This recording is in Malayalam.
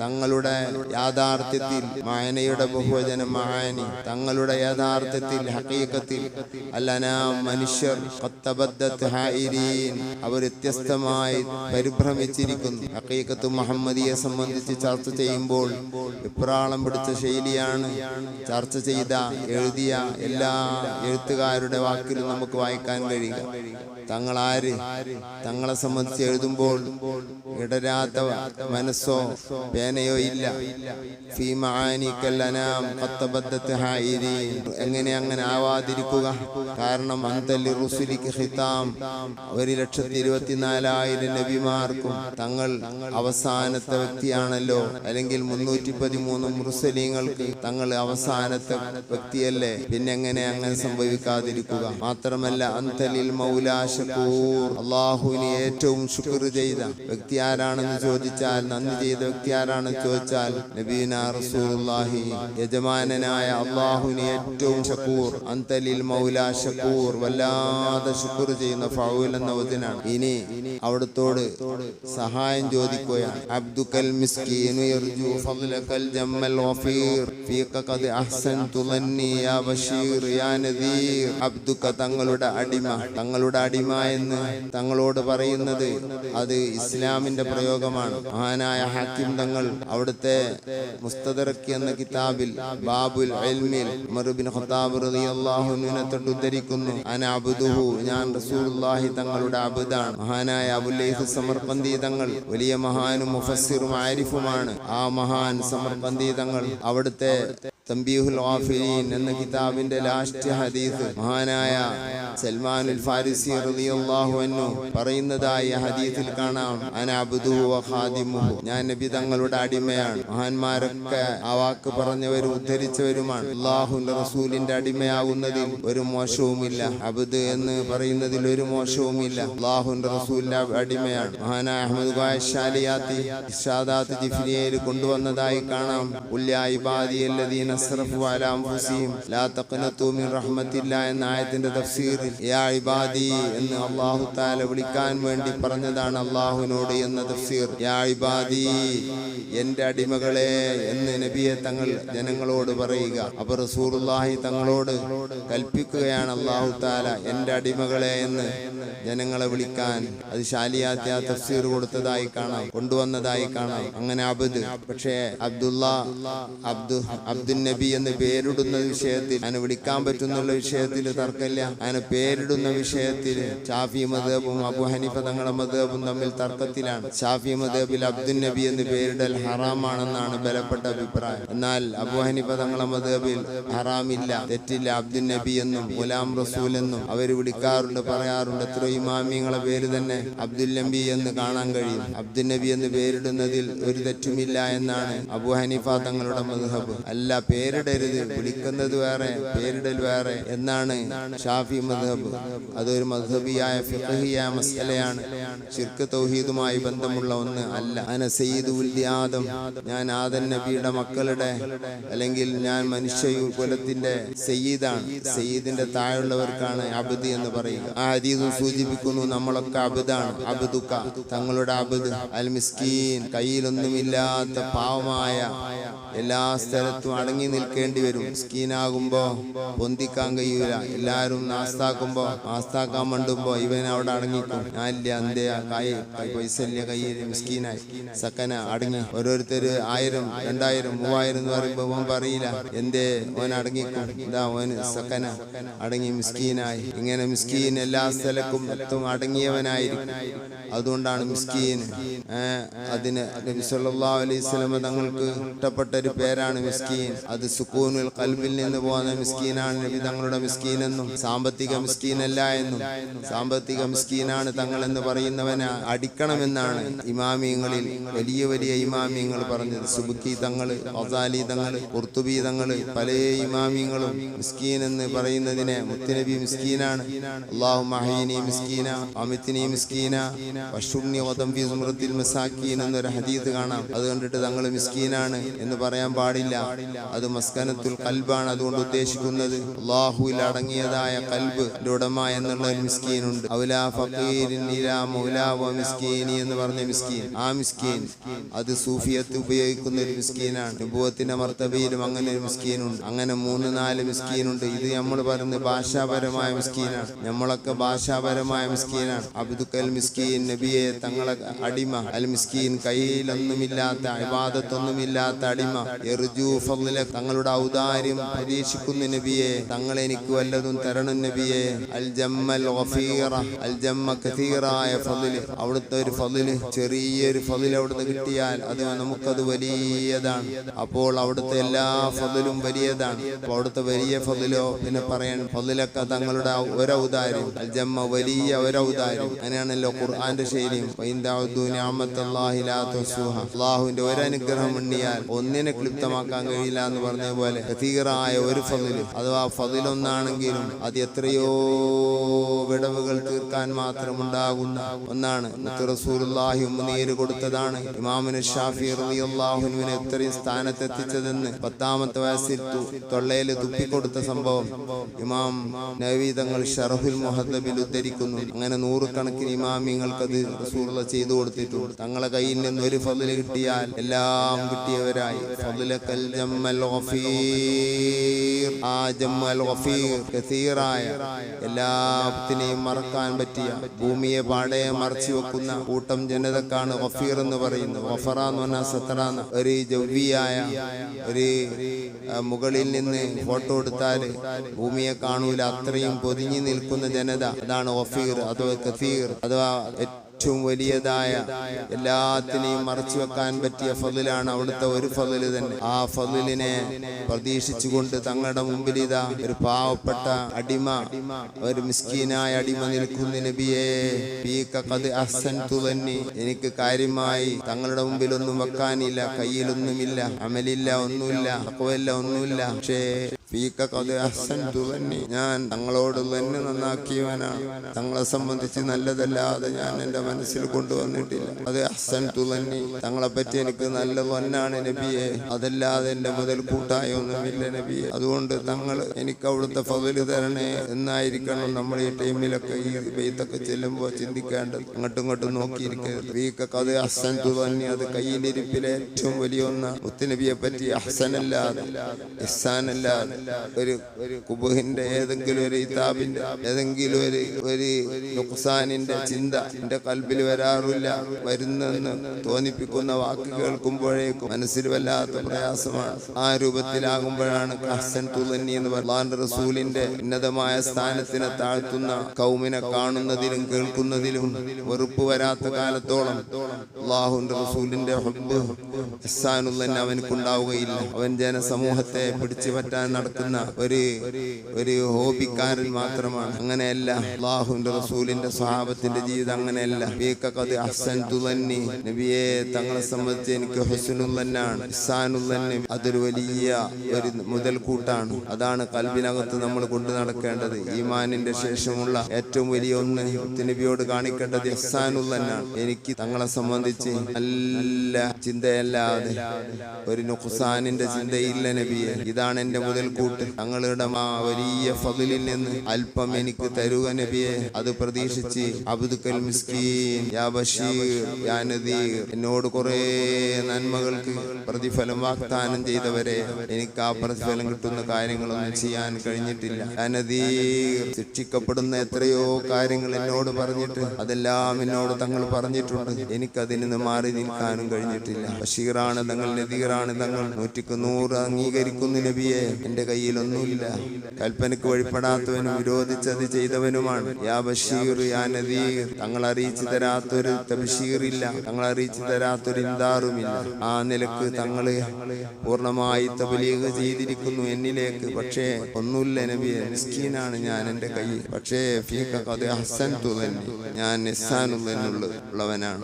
തങ്ങളുടെ യാഥാർത്ഥ്യത്തിൽ മായനയുടെ ബഹുവചനം മായനി തങ്ങളുടെ യാഥാർത്ഥ്യത്തിൽ ഹക്കീക്കത്തിൽ അല്ലനാം മനുഷ്യർ അവർ വ്യത്യസ്തമായി പരിഭ്രമിച്ചിരിക്കുന്നു. ഹക്കീക്കത്ത് മുഹമ്മദിയെ സംബന്ധിച്ച് ചർച്ച ചെയ്യുമ്പോൾ വിപ്രാളം പിടിച്ച ശൈലിയാണ് ചർച്ച ചെയ്ത എഴുതിയ എല്ലാ എഴുത്തുകാരുടെ വാക്കിലും നമുക്ക് വായിക്കാൻ കഴിയുക. തങ്ങളാര്? തങ്ങളെ സംബന്ധിച്ച് എഴുതുമ്പോൾ ഇടരാത്ത മനസ്സോ പേനയോ ഇല്ല. എങ്ങനെ അങ്ങനെ ആവാതിരിക്കുക? കാരണം അന്തലി റുസുലിക്ക് ഹിതാം ഒരു ലക്ഷത്തി ഇരുപത്തിനാലായിരം നബിമാർക്കും തങ്ങൾ അവസാനത്തെ വ്യക്തിയാണല്ലോ. അല്ലെങ്കിൽ മുന്നൂറ്റി പതിമൂന്ന് മുറുസലീങ്ങൾക്ക് തങ്ങൾ അവസാനത്തെ വ്യക്തിയല്ലേ? പിന്നെ എങ്ങനെ അങ്ങനെ സംഭവിക്കാതിരിക്കുക? മാത്രമല്ല അന്തലിൽ മൗലാ അള്ളാഹുവിന് ഏറ്റവും ശുക്ർ ചെയ്ത വ്യക്തി ആരാണെന്ന് ചോദിച്ചാൽ നന്ദി ചെയ്ത വ്യക്തി ആരാണെന്ന് ചോദിച്ചാൽ നബീന റസൂലുള്ളാഹി യജമാനനായ അള്ളാഹുവിന് ഏറ്റവും ഷക്കൂർ അന്തലിൽ മൗല ഷക്കൂർ വല്ലാതെ ശുക്ർ ചെയ്യുന്ന ഫൗൽ എന്ന വചനാണ്. ഇനി അവിടത്തോട് സഹായം ചോദിക്കുകയാണ്. അബ്ദുക്കൽ മിസ്കീനു യർജു തങ്ങളുടെ അടിമ. തങ്ങളുടെ അടിമ എന്ന് തങ്ങളോട് പറയുന്നത് അത് ഇസ്ലാമിന്റെ പ്രയോഗമാണ്. മഹാനായ ഹാക്കിം തങ്ങൾ അവിടുത്തെ മുസ്തദറക്കി എന്ന കിതാബിൽ ബാബുൽ അൽമിൽ മറുബിൻ ബിൻ ഖത്താബ് റളിയല്ലാഹു അൻഹുവിനെ തൊട്ട് ഉദ്ധരിക്കുന്നു. അന അബ്ദുഹു ഞാൻ റസൂലുള്ളാഹി തങ്ങളുടെ അബ്ദാണ്. മഹാനായ അബുലൈഹു സമർപ്പന്തി തങ്ങൾ വലിയ മഹാനും മുഫസ്സിറും ആരിഫുമാണ്. ആ മഹാൻ സമർപ്പന്തി തങ്ങൾ അവിടുത്തെ തംബീഹുൽ ഗാഫിലീൻ എന്ന കിതാബിന്റെ ലാസ്റ്റ് ഹദീസ് മഹാനായ സൽമാനുൽ ഫാരിസി റളിയല്ലാഹു അൻഹു പറയുന്നതായി ഹദീസിൽ കാണാം അന അബ്ദുഹു വ ഖാദിമുഹു. ഞാൻ നബി തങ്ങളുടെ അടിമയാണ്. മഹാന്മാരൊക്കെ ആ വാക്ക് പറഞ്ഞവരും ഉദ്ധരിച്ചവരുമാണ്. അള്ളാഹുന്റെ റസൂലിന്റെ അടിമയാകുന്നതിൽ ഒരു മോശവുമില്ല. അബുദ് എന്ന് പറയുന്നതിൽ ഒരു മോശവുമില്ല. അള്ളാഹുന്റെ റസൂലിന്റെ അടിമയാണ്. മഹാനായ അഹമ്മദ് ഖായ് ജിഫ്രിയയിൽ കൊണ്ടുവന്നതായി കാണാം. ഉല്യാ ഇബാദി അല്ലദീന അസ്റഫു അലാ അൻഫുസിഹിം. ലാ തഖ്നതു മിൻ റഹ്മത്തില്ലാ എന്ന ആയത്തിന്റെ തഫ്സീറിൽ യാ ഇബാദി എന്ന് അല്ലാഹു തആല വിളിക്കാൻ വേണ്ടി പറഞ്ഞതാണ് അല്ലാഹുവിനോട് എന്ന തഫ്സീർ. യാ ഇബാദി എന്റെ അടിമകളെ എന്ന് നബിയെ തങ്ങൾ ജനങ്ങളോട് പറയുക. അപ്പൊ റസൂലുള്ളാഹി തങ്ങളോട് കൽപ്പിക്കുകയാണ് അല്ലാഹു തആല എന്റെ അടിമകളെ എന്ന് ജനങ്ങളെ വിളിക്കാൻ. അത് ശാലിയാത്യ തഫ്സീർ കൊടുത്തതായി കാണാം കൊണ്ടുവന്നതായി കാണാം. അങ്ങനെ അബദ് പക്ഷേ അബ്ദുള്ള അബ്ദു അബ്ദുൽ നബി എന്ന് പേരിടുന്ന വിഷയത്തിൽ അതിനെ വിളിക്കാൻ പറ്റുന്നുള്ള വിഷയത്തിൽ തർക്കമില്ല. അതിനെ പേരിടുന്ന വിഷയത്തിൽ ഷാഫി മദേബും അബു ഹനീഫ തങ്ങളുടെ മദേബും തമ്മിൽ തർക്കത്തിലാണ്. ഷാഫി മദേബിൽ അബ്ദുൽ നബി എന്ന് പേരിടൽ ഹറാമാണെന്നാണ് ബലപ്പെട്ട അഭിപ്രായം. എന്നാൽ അബു ഹനീഫ തങ്ങളുടെ മദേബിൽ ഹറാമില്ല തെറ്റില്ല. അബ്ദുൽ നബി എന്നും ഗുലാം റസൂൽ എന്നും അവർ വിളിക്കാറുണ്ട് പറയാറുണ്ട്. എത്ര ഇമാമിങ്ങളെ പേര് തന്നെ അബ്ദുൽ നബി എന്ന് കാണാൻ കഴിയും. അബ്ദുൽ നബി എന്ന് പേരിടുന്നതിൽ ഒരു തെറ്റുമില്ല എന്നാണ് അബു ഹനീഫ തങ്ങളുടെ മദ്ഹബ്. അല്ല പേരിടരുത് വിളിക്കുന്നത് വേറെ പേരിടൽ വേറെ എന്നാണ് ഷാഫി മദ്ഹബ്. അതൊരു മദ്ഹബിയായ ഫിഖഹിയായ മസലയാണ് ശിർക്ക് തൗഹീദുമായി ബന്ധമുള്ള ഒന്ന് അല്ല. അന സയ്യിദുൽ ആദം. ഞാൻ ആദൻ നബിയുടെ മക്കളുടെ അല്ലെങ്കിൽ ഞാൻ മനുഷ്യ കുലത്തിന്റെ സയ്യിദാണ്. സയ്യിദിന്റെ താഴെയുള്ളവർക്കാണ് അബദ് എന്ന് പറയുക. ആ അതീത് സൂചിപ്പിക്കുന്നു നമ്മളൊക്കെ അബദാണ്. അബദുക്ക തങ്ങളുടെ അബദ്. അൽ മിസ്കീൻ കയ്യിലൊന്നുമില്ലാത്ത പാവമായ എല്ലാ സ്ഥലത്തും അടങ്ങി നിൽക്കേണ്ടി വരും. സ്കീനാകുമ്പോ പൊന്തിക്കാൻ കഴിയൂല. എല്ലാരും നാസ്താക്കുമ്പോ ആസ്താക്കാൻ മണ്ടുമ്പോ ഇവൻ അവിടെ അടങ്ങിക്കും. ഞാൻ ഇല്ല കൈ കൈ പൈസ ഇല്ല കയ്യിൽ മിസ്കീനായി സക്കന അടങ്ങി. ഓരോരുത്തര് ആയിരം രണ്ടായിരം മൂവായിരം എന്ന് പറയുമ്പോ ഓൻ പറയില്ല എന്തേ ഓൻ അടങ്ങിക്കും. ഇതാ ഓന് സക്കന അടങ്ങി മിസ്കീനായി. ഇങ്ങനെ മിസ്കീൻ എല്ലാ സ്ഥലക്കും എത്തും അടങ്ങിയവനായിരിക്കും. അതുകൊണ്ടാണ് മിസ്കീൻ അതിന് നബി സല്ലല്ലാഹു അലൈഹി തങ്ങൾക്ക് ഇഷ്ടപ്പെട്ട ഒരു പേരാണ് മിസ്കീൻ. അത് സുക്കൂനുൽ കൽബിൽ നിന്ന് പോകുന്ന മിസ്കീനാണ് നബി തങ്ങളുടെ മിസ്കീനെന്നും സാമ്പത്തിക മിസ്കീനല്ല എന്നും. സാമ്പത്തിക മിസ്കീനാണ് തങ്ങൾ എന്ന് പറയുന്നവനെ അടിക്കണമെന്നാണ് ഇമാമിയങ്ങളിൽ വലിയ വലിയ ഇമാമിയങ്ങൾ പറഞ്ഞത്. സുബുക്കി തങ്ങൾ ഔസാലി തങ്ങൾ കുർത്തുബി തങ്ങൾ പല ഇമാമിയങ്ങളും മിസ്കീൻ എന്ന് പറയുന്നതിനെ മുത്തുനബി മിസ്കീനാണ്. അള്ളാഹു മഹീനി മിസ്കീന അമിത്തിനി മിസ്കീന വഷുണ്ണി ഓതംബി സുമൃത്തിൽ മിസാക്കീൻ എന്നൊരു ഹദീത് കാണാം. അത് കണ്ടിട്ട് തങ്ങൾ മിസ്കീനാണ് എന്ന് പറയാൻ പാടില്ല. അത് മസ്കനത്തുൽ കൽബാണ് അതുകൊണ്ട് ഉദ്ദേശിക്കുന്നത്. അള്ളാഹുവിൽ അടങ്ങിയതായ കൽബ് ഉടമ എന്നുള്ള ഒരു മിസ്കീനുണ്ട്. ഔലാ ഇലാ മൗലാ വ മിസ്കീനി എന്ന് പറഞ്ഞ മിസ്കീൻ. ആ മിസ്കീൻ അത് സൂഫിയത്ത് ഉപയോഗിക്കുന്ന ഒരു മിസ്കീനാണ്. നുബുവത്തിന്റെ മർത്തബയിലും അങ്ങനെ ഒരു മിസ്കീനുണ്ട്. അങ്ങനെ മൂന്ന് നാല് മിസ്കീനുണ്ട്. ഇത് നമ്മൾ പറയുന്നത് ഭാഷാപരമായ മിസ്കീനാണ്. നമ്മളൊക്കെ ഭാഷാപരമായ മിസ്കീനാണ്. അബ്ദുക്കൽ മിസ്കീൻ നബിയെ തങ്ങളെ അടിമ. അൽ മിസ്കീൻ കയ്യിലൊന്നുമില്ലാത്ത അബാദത്തൊന്നുമില്ലാത്ത അടിമ. എറിജൂഫിലെ തങ്ങളുടെ ഔദാര്യം പരീക്ഷിക്കുന്നു നബിയെ തങ്ങൾ എനിക്ക് വല്ലതും തരണം നബിയെ. അൽ ജമ്മൽ അൽ ജമ്മ കഥീറായ ഫതിൽ. അവിടുത്തെ ഒരു ഫതിൽ ചെറിയൊരു ഫതിൽ അവിടുന്ന് കിട്ടിയാൽ അത് നമുക്കത് വലിയതാണ്. അപ്പോൾ അവിടുത്തെ എല്ലാ ഫതിലും വലിയതാണ്. അപ്പോൾ അവിടുത്തെ വലിയ ഫതിലോ പിന്നെ പറയാൻ ഫതിലൊക്കെ തങ്ങളുടെ ഒരൗദാര്യം. അൽ ജമ്മ വലിയ ഒരൗദാര്യം. അങ്ങനെയാണല്ലോ ഖുർആന്റെ ശൈലിയും അള്ളാഹുവിന്റെ ഒരനുഗ്രഹം എണ്ണിയാൽ ഒന്നിനെ ക്ലിപ്തമാക്കാൻ കഴിയില്ല എന്ന് പറഞ്ഞ പോലെ കതീറായ ഒരു ഫതിൽ. അഥവാ ഫതിലൊന്നാണെങ്കിലും അത് എത്രയോ വിടവുകൾ തീർക്കാൻ മാത്രമുണ്ടാകുന്ന ഒന്നാണ്. റസൂലുള്ളാഹി കൊടുത്തതാണ്. ഇമാമിന് ഷാഫി റളിയല്ലാഹുവിന് ഇത്രയും സ്ഥാനത്തെത്തിച്ചതെന്ന് പത്താമത്തെ വയസ്സിൽ തൊള്ളയിൽ തുപ്പിക്കൊടുത്ത സംഭവം ഇമാം നവീതങ്ങൾ ഷറഹുൽ മുഹദ്ബിൽ ഉദ്ധരിക്കുന്നു. അങ്ങനെ നൂറുകണക്കിന് ഇമാമിങ്ങൾക്കത് റസൂറുള്ള ചെയ്തു കൊടുത്തിട്ടുണ്ട്. തങ്ങളെ കയ്യിൽ നിന്ന് ഒരു ഫതിൽ കിട്ടിയാൽ എല്ലാം കിട്ടിയവരായി. ഫതിലക്കൽ ജമ്മൽ ഗഫീർ ആ അൽ ഗഫീർ കസീറായ. എല്ലാത്തിനെയും മറക്കാൻ പറ്റിയ ഭൂമിയെ പാടെ മറച്ചു വെക്കുന്ന കൂട്ടം ജനതക്കാണ് ഗഫീർ എന്ന് പറയുന്നത്. ഗഫറ എന്ന് പറഞ്ഞാൽ സത്ര എന്ന ഒരു ജവ്വിയായ ഒരു മുകളിൽ നിന്ന് ഫോട്ടോ എടുത്താൽ ഭൂമിയെ കാണൂല. അത്രയും പൊതിഞ്ഞു നിൽക്കുന്ന ജനത അതാണ് ഗഫീർ അഥവാ കസീർ അഥവാ ഏറ്റവും വലിയതായ എല്ലാത്തിനെയും മറച്ചു വെക്കാൻ പറ്റിയ ഫതിലാണ് അവിടുത്തെ ഒരു ഫതിൽ തന്നെ. ആ ഫതിലിനെ പ്രതീക്ഷിച്ചുകൊണ്ട് തങ്ങളുടെ മുമ്പിൽ ഇതാ ഒരു പാവപ്പെട്ട അടിമ ഒരു മിസ്കീനായ അടിമ നിൽക്കുന്ന എനിക്ക് കാര്യമായി തങ്ങളുടെ മുമ്പിൽ ഒന്നും വെക്കാനില്ല കയ്യിലൊന്നുമില്ല അമലില്ല ഒന്നുമില്ല അക്കവല്ല ഒന്നുമില്ല. പക്ഷേ ഞാൻ തങ്ങളോട് തന്നെ നന്നാക്കിയവനാണ് തങ്ങളെ സംബന്ധിച്ച് നല്ലതല്ലാതെ ഞാൻ എന്റെ മനസ്സിൽ കൊണ്ടുവന്നിട്ടില്ല. അത് അസൻ തുലന്നി തങ്ങളെ പറ്റി എനിക്ക് നല്ല പൊന്നാണ് നബിയെ. അതല്ലാതെ എന്റെ മുതൽ കൂട്ടായ ഒന്നുമില്ല നബിയെ. അതുകൊണ്ട് തങ്ങൾ എനിക്ക് അവിടുത്തെ ഫതിൽ തരണേ എന്നായിരിക്കണം നമ്മൾ ഈ ടൈമിലൊക്കെ ഈ വെയ്ത്തൊക്കെ ചെല്ലുമ്പോൾ ചിന്തിക്കേണ്ടത്. അങ്ങോട്ടും ഇങ്ങോട്ടും നോക്കിയിരിക്കരുത്. ഫീക അത് അസൻ തുലന്നി അത് കയ്യിലിരിപ്പിലെ ഏറ്റവും വലിയ ഒന്ന്. മുത്തുനബിയെ പറ്റി അഹ്സനല്ലാതെ ഇഹ്സാനല്ലാതെ ഒരു ഒരു കുബുഹിന്റെ ഏതെങ്കിലും ഒരു ഇതാബിന്റെ ഏതെങ്കിലും ഒരു ഒരു നുക്സാനിന്റെ ചിന്ത എന്റെ കൽബിൽ വരാറില്ല. വരുന്നെന്ന് തോന്നിപ്പിക്കുന്ന വാക്ക് കേൾക്കുമ്പോഴേക്കും മനസ്സിൽ വല്ലാത്ത പ്രയാസമാണ്. ആ രൂപത്തിലാകുമ്പോഴാണ് ഹസൻ തുലന്നി എന്ന് പറയുന്നത് റസൂലിന്റെ ഉന്നതമായ സ്ഥാനത്തിനെ താഴ്ത്തുന്ന കൗമിനെ കാണുന്നതിലും കേൾക്കുന്നതിലും വെറുപ്പ് വരാത്ത കാലത്തോളം അള്ളാഹുന്റെ റസൂലിന്റെ ഹബ്ബ് ഹസാനുള്ളന്നെ അവനക്കുണ്ടാവുകയില്ല. അവൻ ജനസമൂഹത്തെ പിടിച്ചു പറ്റാൻ നടക്കുന്ന ഒരു ഒരു ഹോബിക്കാരൻ മാത്രമാണ്. അങ്ങനെയല്ല അള്ളാഹുവിന്റെ റസൂലിന്റെ സ്വഹാബത്തിന്റെ ജീവിതം അങ്ങനെയല്ല. നബിയെ തങ്ങളെ സംബന്ധിച്ച് എനിക്ക് ഹുസ്നുല്ലന്നാണ് ഇഹ്സാനുല്ലന്നെ അതൊരു വലിയ ഒരു മുതൽക്കൂട്ടാണ്. അതാണ് കൽബിനകത്ത് നമ്മൾ കൊണ്ടു നടക്കേണ്ടത്. ഈമാനിന്റെ ശേഷമുള്ള ഏറ്റവും വലിയ ഒന്ന് നബിയോട് കാണിക്കേണ്ടത് ഇഹ്സാനുല്ലന്നാണ് എനിക്ക് തങ്ങളെ സംബന്ധിച്ച് നല്ല ചിന്തയല്ലാതെ ഒരു നുഖുസാനിന്റെ ചിന്തയില്ല നബിയെ. ഇതാണ് എന്റെ മുതൽക്കൂട്ട് തങ്ങളുടെ മാ വലിയ ഫതിലിൽ നിന്ന് അല്പം എനിക്ക് തരുക നബിയെ. അത് പ്രതീക്ഷിച്ച് അബ്ദുക്കൽ മിസ്കീൻ എന്നോട് കുറെ നന്മകൾക്ക് പ്രതിഫലം വാഗ്ദാനം ചെയ്തവരെ എനിക്ക് ആ പ്രതിഫലം കിട്ടുന്ന കാര്യങ്ങളൊന്നും ചെയ്യാൻ കഴിഞ്ഞിട്ടില്ല. യാ ശിക്ഷിക്കപ്പെടുന്ന എത്രയോ കാര്യങ്ങൾ എന്നോട് പറഞ്ഞിട്ട് അതെല്ലാം എന്നോട് തങ്ങൾ പറഞ്ഞിട്ടുണ്ട്. എനിക്കതിൽ നിന്ന് മാറി നിൽക്കാനും കഴിഞ്ഞിട്ടില്ല. ബഷീറാണ് തങ്ങൾ നദീറാണ് തങ്ങൾ. നൂറ്റിക്ക് നൂറ് അംഗീകരിക്കുന്നു നബിയെ. എന്റെ കയ്യിലൊന്നുമില്ല കൽപ്പനക്ക് വഴിപ്പെടാത്തവനും വിരോധിച്ചത് ചെയ്തവനുമാണ്. യാ ബഷീർ യാ നദീർ. തങ്ങൾ അറിയിച്ചു തരാത്തൊരു തബഷീറില്ല തങ്ങൾ അറിയിച്ചു തരാത്തൊരു ഇന്താറുമില്ല ആ നിലയ്ക്ക് തങ്ങൾ പൂർണമായി തബലീഗ് ചെയ്തിരിക്കുന്നു എന്നിലേക്ക്. പക്ഷേ ഒന്നുമില്ല നബി മിസ്കീനാണ് ഞാൻ എന്റെ കയ്യിൽ പക്ഷേ ഹസൻ തുതന്നെ ഞാൻ നിസ്സാനുള്ളവനാണ്